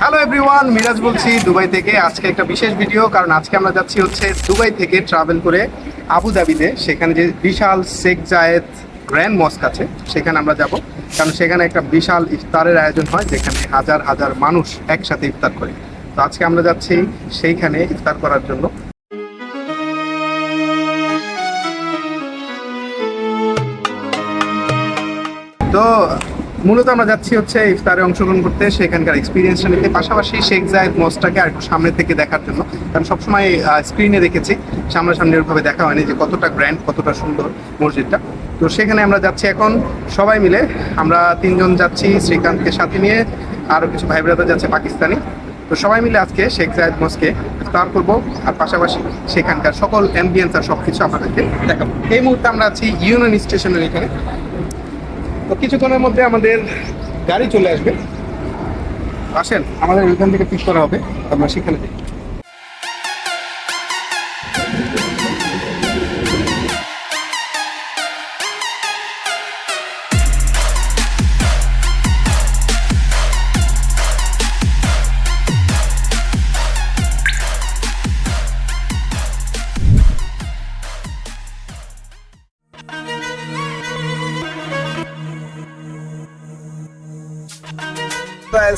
Hello everyone Miraj বলছি, Dubai থেকে। আজকে একটা বিশেষ ভিডিও কারণ আজকে আমরা যাচ্ছি হচ্ছে দুবাই থেকে ট্রাভেল করে আবুধাবিতে সেখানে যে বিশাল শেখ জায়েদ গ্র্যান্ড মস্ক আছে, সেখানে আমরা যাব। কারণ সেখানে একটা বিশাল ইফতারের আয়োজন হয়, যেখানে হাজার হাজার মানুষ একসাথে ইফতার করে। তো আজকে আমরা যাচ্ছি সেইখানে ইফতার করার জন্য। মূলত আমরা যাচ্ছি হচ্ছে ইফতারে অংশগ্রহণ করতে, সেখানকার এক্সপিরিয়েন্সটা নিতে। পাশাপাশি শেখ জায়েদ মসটাকে আর একটু সামনে থেকে দেখার জন্য, কারণ সবসময় স্ক্রিনে দেখেছি, সামনাসামনি ওইভাবে দেখা হয়নি যে কতটা গ্র্যান্ড কতটা সুন্দর মসজিদটা। তো সেখানে আমরা যাচ্ছি এখন সবাই মিলে, আমরা তিনজন যাচ্ছি, শ্রীকান্তকে সাথে নিয়ে, আরও কিছু ভাই ব্রাদার যাচ্ছে পাকিস্তানি। তো সবাই মিলে আজকে শেখ জায়েদ মসকে ইফতার করব, আর পাশাপাশি সেখানকার সকল অ্যাম্বিয়েন্স আর সব কিছু আপনাদেরকে দেখাবো। এই মুহূর্তে আমরা আছি ইউনিয়ন স্টেশনের এখানে। তো কিছুক্ষণের মধ্যে আমাদের গাড়ি চলে আসবে। আসেন, আমাদের ওইখান থেকে পিক করা হবে। আমরা সেখানে যাই।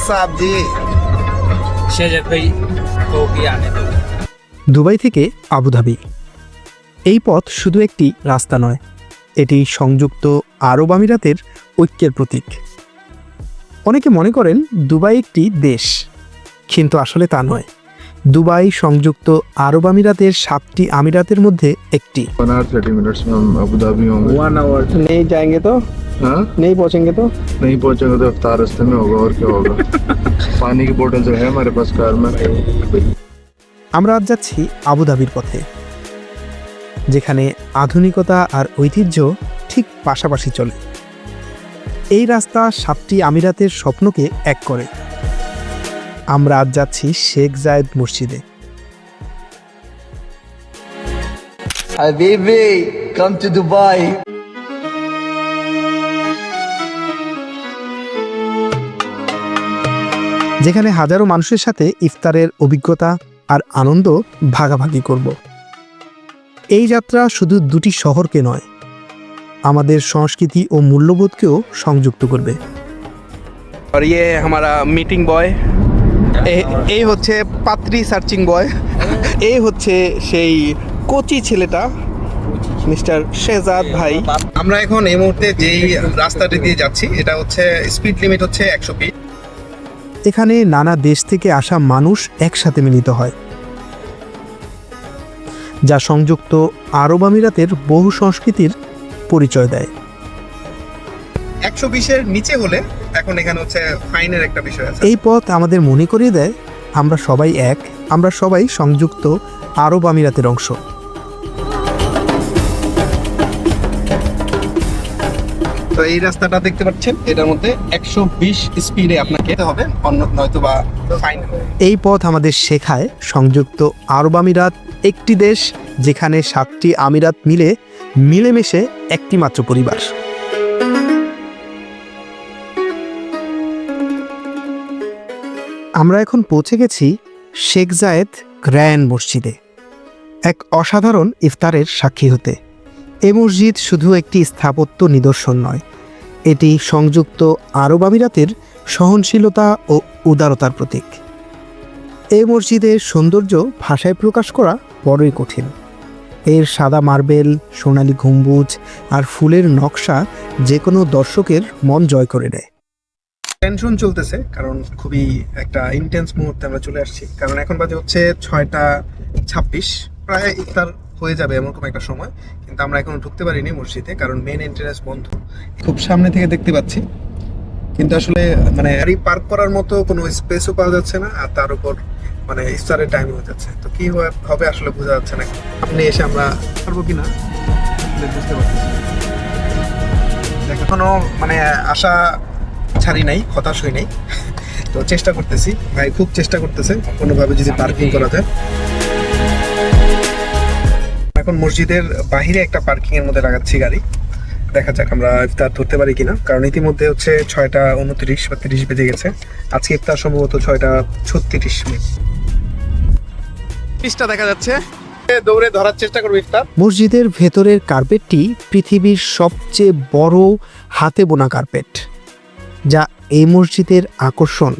साहब जी শেজাদ ভাই को भी आने दो দুবাই থেকে আবুধাবি এই পথ শুধু একটি রাস্তা নয় এটি সংযুক্ত আরব আমিরাতের ঐক্যের প্রতীক অনেকে মনে করেন দুবাই একটি দেশ কিন্তু আসলে তা নয় দুবাই সংযুক্ত আরব আমিরাতের সাতটি আমিরাতের মধ্যে একটি वन आवर थर्टी मिनट्स में हम अबू धाबी होंगे वन आवर नहीं जाएंगे तो हाँ नहीं पहुंचेंगे तो नहीं पहुंचेंगे तो अफ्तार रास्ते में होगा और क्या होगा पानी की बोतल जो है हमारे पास कार में আমরা আজ যাচ্ছি আবুধাবির পথে যেখানে আধুনিকতা আর ঐতিহ্য ঠিক পাশাপাশি চলে এই রাস্তা সাতটি আমিরাতের স্বপ্নকে এক করে আমরা আজ যাচ্ছি শেখ জায়েদ মসজিদে Habibi, come to Dubai. যেখানে হাজারো মানুষের সাথে ইফতারের অভিজ্ঞতা আর আনন্দ ভাগাভাগি করব এই যাত্রা শুধু দুটি শহরকে নয় আমাদের সংস্কৃতি ও মূল্যবোধকেও সংযুক্ত করবে और ये हमारा मीटिंग बॉय এই হচ্ছে পাত্রী সার্চিং বয় এই হচ্ছে সেই কোচি ছেলেটা মিস্টার শেজাদ ভাই। আমরা এখন এই মুহূর্তে যেই রাস্তাটি দিয়ে যাচ্ছি এটা হচ্ছে স্পিড লিমিট হচ্ছে একশো ফিট এখানে নানা দেশ থেকে আসা মানুষ একসাথে মিলিত হয়। যা সংযুক্ত আরব আমিরাতের বহু সংস্কৃতির পরিচয় দেয়। একশো বিশের নিচে হলে এখন এখানে হচ্ছে ফাইনের একটা বিষয় আছে। এই পথ আমাদের মনে করিয়ে দেয় আমরা সবাই এক আমরা সবাই সংযুক্ত আরব আমিরাতের অংশ। তো এই রাস্তাটা দেখতে পাচ্ছেন এটার মধ্যে একশো বিশ স্পিডে আপনাকে হবে অন্য নয়তো বা ফাইন। এই পথ আমাদের শেখায় সংযুক্ত আরব আমিরাত একটি দেশ যেখানে সাতটি আমিরাত মিলে মিলেমিশে একটি মাত্র পরিবার। আমরা এখন পৌঁছে গেছি শেখ জায়েদ গ্র্যান্ড মসজিদে, এক অসাধারণ ইফতারের সাক্ষী হতে। এ মসজিদ শুধু একটি স্থাপত্য নিদর্শন নয়, এটি সংযুক্ত আরব আমিরাতের সহনশীলতা ও উদারতার প্রতীক। এই মসজিদের সৌন্দর্য ভাষায় প্রকাশ করা বড়ই কঠিন। এর সাদা মার্বেল, সোনালী গম্বুজ আর ফুলের নকশা যে কোনো দর্শকের মন জয় করে নেয়। টেনশন চলতেছে, কারণ খুবই একটা ইন্টেন্স মুহূর্তে আমরা চলে আসছি। কারণ এখন বাজে হচ্ছে ছয়টা ছাব্বিশ। প্রায় ইফতার হয়ে যাবে এমন কোনো একটা সময়, কিন্তু আমরা এখনও ঢুকতে পারিনি মসজিদে, কারণ মেন এন্ট্রেন্স বন্ধ। খুব সামনে থেকে দেখতে পাচ্ছি। কিন্তু আসলে মানে গাড়ি পার্ক করার মতো কোনো স্পেসও পাওয়া যাচ্ছে না, আর তার উপর মানে ইফতারের টাইম হয়ে যাচ্ছে। তো কি হবে আসলে বোঝা যাচ্ছে না। আপনি এসে আমরা পারব কি না বুঝতে পারতেছি না। এখনও মানে আশা ছাড়ি নাই হতাশ হই নাই। তো চেষ্টা করতেছি। ভাই খুব চেষ্টা করতেছে কোনোভাবে যদি পার্কিং করা যায়। এখন মসজিদের বাহিরে একটা পার্কিং এর মধ্যে লাগাচ্ছি গাড়ি। দেখা যাক আমরা ইফতার ধরতে পারি কিনা। কারণ ইতিমধ্যে হচ্ছে ছয়টা উনত্রিশ বা তিরিশ বেজে গেছে। আজকে ইফতার সম্ভবত ছয়টা ছত্রিশ মিনিট। দেখা যাচ্ছে। দৌড়ে ধরার চেষ্টা করব ইফতার। মসজিদের ভেতরের কার্পেটটি পৃথিবীর সবচেয়ে বড় হাতে বোনা কার্পেট যা এই মসজিদের আকর্ষণ।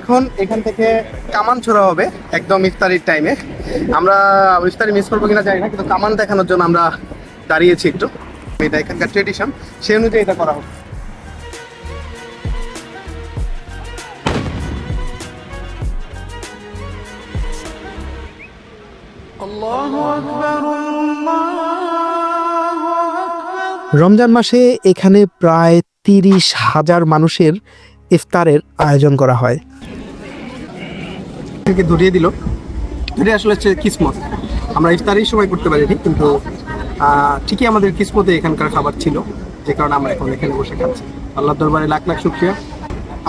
এখন এখান থেকে কামান ছোড়া হবে একদম ইফতারির টাইমে আমরা ইফতারি মিস করব কিনা জানি না কিন্তু কামান দেখানোর জন্য আমরা দাঁড়িয়েছি একটু। এটা এখানকার ট্রেডিশন সেই অনুযায়ী এটা করা হবে রমজান মাসে এখানে প্রায় তিরিশ হাজার মানুষের ইফতারের আয়োজন করা হয়। থেকে ধরিয়ে দিল। এটা আসলে হচ্ছে কিসমত। আমরা ইফতারির সময় করতে পারিনি কিন্তু ঠিকই আমাদের কিসমতে এখানকার খাবার ছিল যে কারণে আমরা এখন এখানে বসে খাচ্ছি। আল্লাহ দরবারে লাখ লাখ শুক্রিয়া।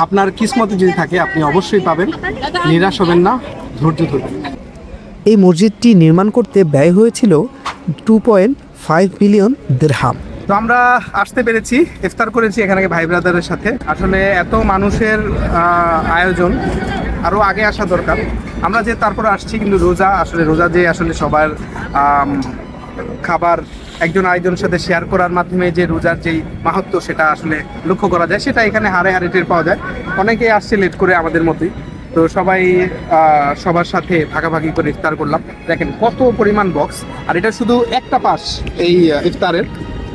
আপনার কিসমতে যদি থাকে আপনি অবশ্যই পাবেন। নিরাশ হবেন না ধৈর্য ধরবেন। এই মসজিদটি নির্মাণ করতে ব্যয় হয়েছিল টু পয়েন্ট ফাইভ বিলিয়ন দিরহাম তো আমরা আসতে পেরেছি, ইফতার করেছি এখানে ভাই ব্রাদারের সাথে। আসলে এত মানুষের আয়োজন আরও আগে আসা দরকার। আমরা যে তারপর আসছি, কিন্তু রোজা, আসলে রোজা যে আসলে সবার খাবার একজন আরেকজনের সাথে শেয়ার করার মাধ্যমে যে রোজার যেই মাহাত্ম সেটা আসলে লক্ষ্য করা যায়। সেটা এখানে হারে হারে টের পাওয়া যায়। অনেকেই আসছে লেট করে আমাদের মতোই। তো সবাই সবার সাথে ভাগাভাগি করে ইফতার করলাম। দেখেন কত পরিমাণ বক্স আর এটা শুধু একটা পাশ এই ইফতারের।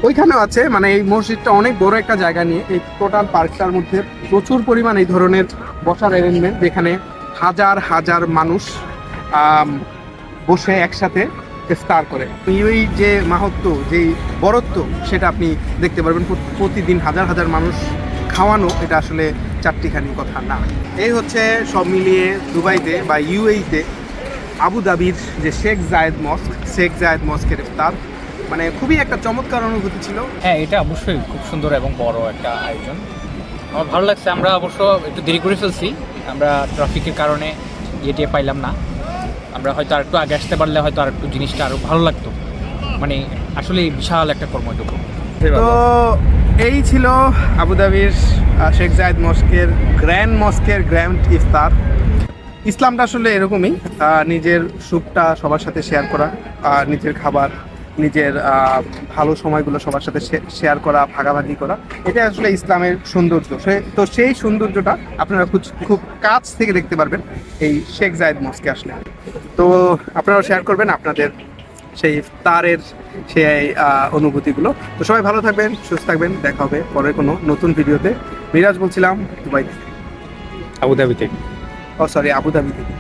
ওইখানেও আছে মানে এই মসজিদটা অনেক বড় একটা জায়গা নিয়ে। এই টোটাল পার্কটার মধ্যে প্রচুর পরিমাণ এই ধরনের বসার অ্যারেঞ্জমেন্ট যেখানে হাজার হাজার মানুষ বসে একসাথে ইফতার করে। এই যে মাহাত্ম যেই বরত্ব, সেটা আপনি দেখতে পারবেন। প্রতিদিন হাজার হাজার মানুষ খাওয়ানো এটা আসলে চারটিখানি কথা না। এই হচ্ছে সব মিলিয়ে দুবাইতে বা ইউএইতে আবু দাবির যে শেখ জায়েদ মস্ক, শেখ জায়েদ মস্কের ইফতার। মানে খুবই একটা চমৎকার অনুভূতি ছিল। হ্যাঁ এটা অবশ্যই খুব সুন্দর এবং বড় একটা আয়োজন। আমার ভালো লাগছে আমরা অবশ্য একটু দেরি করে ফেলছি। আমরা ট্রাফিকের কারণে ইয়ে পাইলাম না। আমরা হয়তো আর একটু আগে আসতে পারলে হয়তো আর একটু জিনিসটা আরও ভালো লাগতো। মানে আসলে বিশাল একটা কর্মযোগ্য। তো এই ছিল আবুধাবির শেখ জায়েদ মস্কের গ্র্যান্ড মস্কের গ্র্যান্ড ইফতার। ইসলামটা আসলে এরকমই নিজের সুখটা সবার সাথে শেয়ার করা আর নিজের খাবার নিজের ভালো সময়গুলো সবার সাথে শেয়ার করা ভাগাভাগি করা এটা আসলে ইসলামের সৌন্দর্য। তো সেই সৌন্দর্যটা আপনারা খুব খুব কাছ থেকে দেখতে পারবেন এই শেখ জায়েদ মস্কে আসলে। তো আপনারা শেয়ার করবেন আপনাদের সেই তারের সেই অনুভূতিগুলো। তো সবাই ভালো থাকবেন সুস্থ থাকবেন দেখা হবে পরের কোনো নতুন ভিডিওতে। মিরাজ বলছিলাম দুবাই থেকে। আবুধাবি থেকে। ও সরি আবুধাবি থেকে।